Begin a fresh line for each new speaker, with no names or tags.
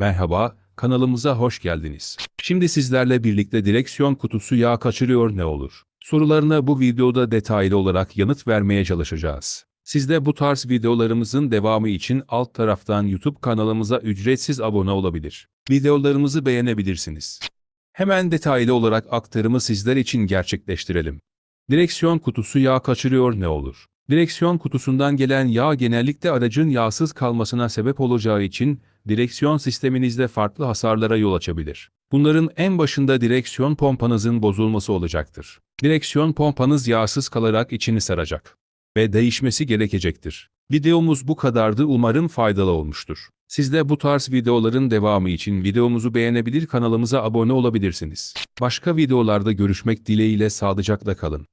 Merhaba, kanalımıza hoş geldiniz. Şimdi sizlerle birlikte direksiyon kutusu yağ kaçırıyor ne olur? Sorularına bu videoda detaylı olarak yanıt vermeye çalışacağız. Siz de bu tarz videolarımızın devamı için alt taraftan YouTube kanalımıza ücretsiz abone olabilir. Videolarımızı beğenebilirsiniz. Hemen detaylı olarak aktarımı sizler için gerçekleştirelim. Direksiyon kutusu yağ kaçırıyor ne olur? Direksiyon kutusundan gelen yağ genellikle aracın yağsız kalmasına sebep olacağı için direksiyon sisteminizde farklı hasarlara yol açabilir. Bunların en başında direksiyon pompanızın bozulması olacaktır. Direksiyon pompanız yağsız kalarak içini saracak ve değişmesi gerekecektir. Videomuz bu kadardı umarım faydalı olmuştur. Siz de bu tarz videoların devamı için videomuzu beğenebilir kanalımıza abone olabilirsiniz. Başka videolarda görüşmek dileğiyle sağlıcakla kalın.